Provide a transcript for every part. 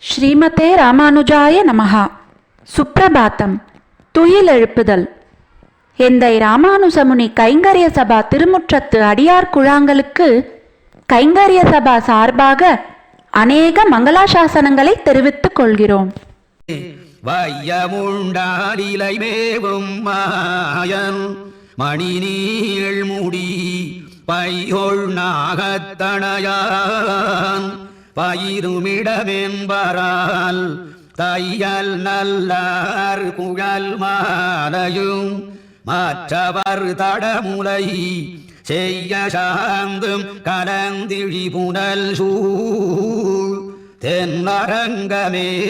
ஸ்ரீமதே ராமானுஜாய நமஹா. சுப்பிரபாத்தம் துயில் எழுப்புதல். எந்தை ராமானுஜமுனி கைங்கரிய சபா திருமுற்றத்து அடியார் குழாங்களுக்கு கைங்கரிய சபா சார்பாக அநேக மங்களாசாசனங்களை தெரிவித்துக் கொள்கிறோம். மணி நீள் முடி பையொள் நாகத்தனையான் பயிருமிடமென்பரால் தையல் நல்லார் குழல் மாலையும் மற்றவர் தடமுலை செய்ய சாந்தும் கலந்திழி புனல் சூழ் தென்னரங்கமே.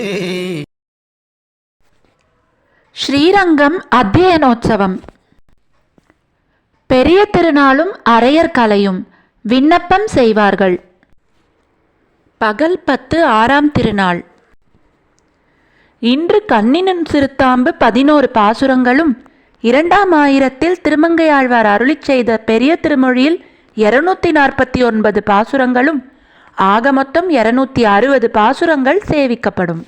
ஸ்ரீரங்கம் அத்தியனோற்சவம். பெரிய திருநாளும் அரையர் கலையும் விண்ணப்பம் செய்வார்கள். பகல் பத்து ஆறாம் திருநாள். இன்று கண்ணினும் சிறுத்தாம்பு பதினோரு பாசுரங்களும் இரண்டாம் ஆயிரத்தில் திருமங்கையாழ்வார் அருளிச் செய்த பெரிய திருமொழியில் இருநூத்தி நாற்பத்தி ஒன்பது பாசுரங்களும் ஆக மொத்தம் இருநூத்தி அறுபது பாசுரங்கள் சேவிக்கப்படும்.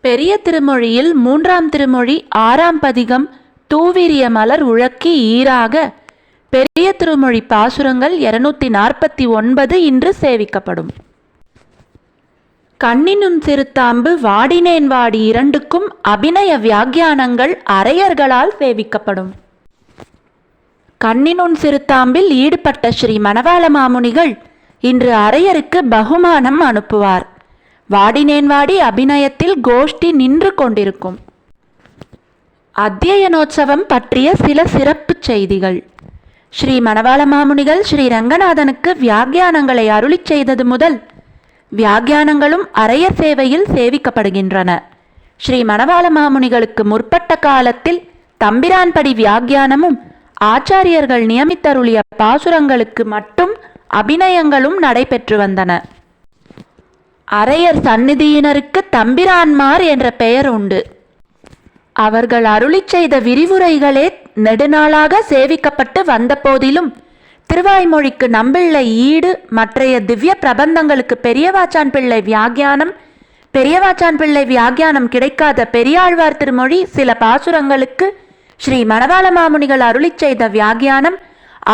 பெரிய திருமொழியில் மூன்றாம் திருமொழி ஆறாம் பதிகம் தூவிரிய மலர் உழக்கி ஈராக பெரிய திருமொழி பாசுரங்கள் இருநூத்தி நாற்பத்தி ஒன்பது இன்று சேவிக்கப்படும். கண்ணினும் சிறுத்தாம்பு வாடினேன் வாடி இரண்டுக்கும் அபிநய வியாக்கியானங்கள் அரையர்களால் சேவிக்கப்படும். கண்ணினுன் சிறுத்தாம்பில் ஈடுபட்ட ஸ்ரீ மணவாள மாமுனிகள் இன்று அரையருக்கு பகுமானம் அனுப்புவார். வாடினேன்வாடி அபிநயத்தில் கோஷ்டி நின்று கொண்டிருக்கும். அத்தியனோற்சவம் பற்றிய சில சிறப்புச் செய்திகள். ஸ்ரீ மணவாள மாமுனிகள் ஸ்ரீ ரங்கநாதனுக்கு வியாக்கியானங்களை அருளிச் செய்தது முதல் வியாக்கியானங்களும் அரையர் சேவையில் சேவிக்கப்படுகின்றன. ஸ்ரீ மணவாள மாமுனிகளுக்கு முற்பட்ட காலத்தில் தம்பிரான்படி வியாக்கியானமும் ஆச்சாரியர்கள் நியமித்தருளிய பாசுரங்களுக்கு மட்டும் அபிநயங்களும் நடைபெற்று வந்தன. அரையர் சந்நிதியினருக்கு தம்பிரான்மார் என்ற பெயர் உண்டு. அவர்கள் அருளிச் செய்த விரிவுரைகளே நெடுநாளாக சேவிக்கப்பட்டு வந்த போதிலும் திருவாய்மொழிக்கு நம்பிள்ளை ஈடு மற்றைய திவ்ய பிரபந்தங்களுக்கு பெரியவாச்சான் பிள்ளை வியாக்கியானம் பெரியவாச்சான் பிள்ளை வியாக்கியானம் கிடைக்காத பெரியாழ்வார் திருமொழி சில பாசுரங்களுக்கு ஸ்ரீ மணவாள மாமுனிகள் அருளி செய்த வியாக்கியானம்.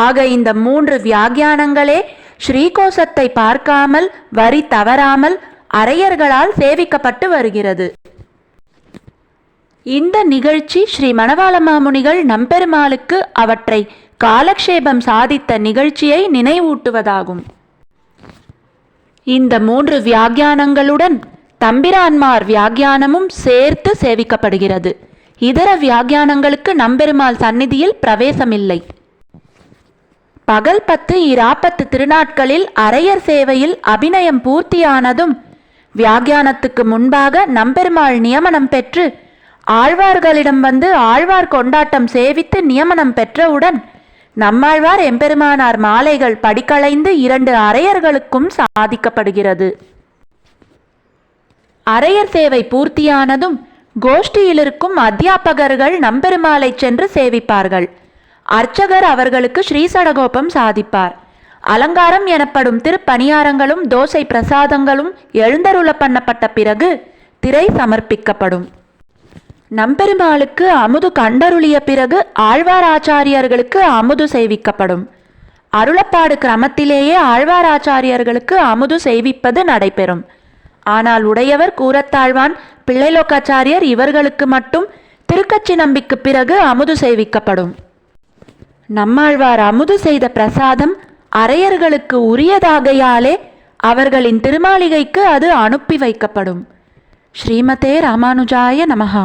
ஆக இந்த மூன்று வியாகியானங்களே ஸ்ரீகோசத்தை பார்க்காமல் வரி தவறாமல் அரையர்களால் சேவிக்கப்பட்டு வருகிறது. இந்த நிகழ்ச்சி ஸ்ரீ மணவாள மாமுனிகள் நம்பெருமாளுக்கு அவற்றை காலக்ஷேபம் சாதித்த நிகழ்ச்சியை நினைவூட்டுவதாகும். இந்த மூன்று வியாக்கியானங்களுடன் தம்பிரான்மார் வியாக்கியானமும் சேர்த்து சேவிக்கப்படுகிறது. இதர வியாக்கியானங்களுக்கு நம்பெருமாள் சந்நிதியில் பிரவேசமில்லை. பகல் பத்து இராப்பத்து திருநாட்களில் அரையர் சேவையில் அபிநயம் பூர்த்தியானதும் வியாக்கியானத்துக்கு முன்பாக நம்பெருமாள் நியமனம் பெற்று ஆழ்வார்களிடம் வந்து ஆழ்வார் கொண்டாட்டம் சேவித்து நியமனம் பெற்றவுடன் நம்மாழ்வார் எம்பெருமானார் மாலைகள் படிக்களைந்து இரண்டு அரையர்களுக்கும் சாதிக்கப்படுகிறது. அரையர் சேவை பூர்த்தியானதும் கோஷ்டியிலிருக்கும் அத்தியாபகர்கள் நம்பெருமாளை சென்று சேவிப்பார்கள். அர்ச்சகர் அவர்களுக்கு ஸ்ரீசடகோபம் சாதிப்பார். அலங்காரம் எனப்படும் திருப்பணியாரங்களும் தோசை பிரசாதங்களும் எழுந்தருள பண்ணப்பட்ட பிறகு திரை சமர்ப்பிக்கப்படும். நம்பெருமாளுக்கு அமுது கண்டருளிய பிறகு ஆழ்வார் ஆச்சாரியர்களுக்கு அமுது செய்விக்கப்படும் அருளப்பாடு கிரமத்திலேயே ஆழ்வார் ஆச்சாரியர்களுக்கு அமுது செய்விப்பது நடைபெறும். ஆனால் உடையவர் கூரத்தாழ்வான் பிள்ளைலோக்காச்சாரியர் இவர்களுக்கு மட்டும் திருக்கச்சி நம்பிக்கு பிறகு அமுது செய்விக்கப்படும் நம்மாழ்வார் அமுது செய்த பிரசாதம் அரையர்களுக்கு உரியதாகையாலே அவர்களின் திருமாளிகைக்கு அது அனுப்பி வைக்கப்படும். ஸ்ரீமதே ராமானுஜாய நமகா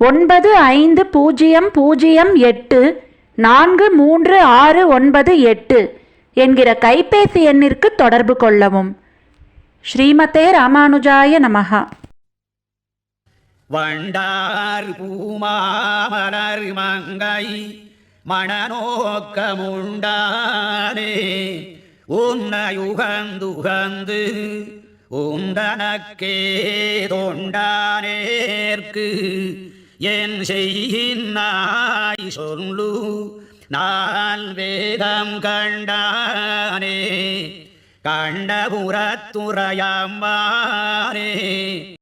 ஒன்பது ஐந்து பூஜ்ஜியம் பூஜ்ஜியம் எட்டு நான்கு மூன்று ஆறு ஒன்பது எட்டு என்கிற கைபேசி எண்ணிற்கு தொடர்பு கொள்ளவும். ஸ்ரீமதே ராமானுஜாய நமகா வண்டார் பூமாமலர் மங்கை மணநோக்கமுண்டானே உன்னையுகந்துகந்து உந்தனக்கே தொண்டானேற்கு ஏன் செய்யினாய் சொல்லு நாள் வேதம் கண்டானே கண்டபுரத்துறையாம்பானே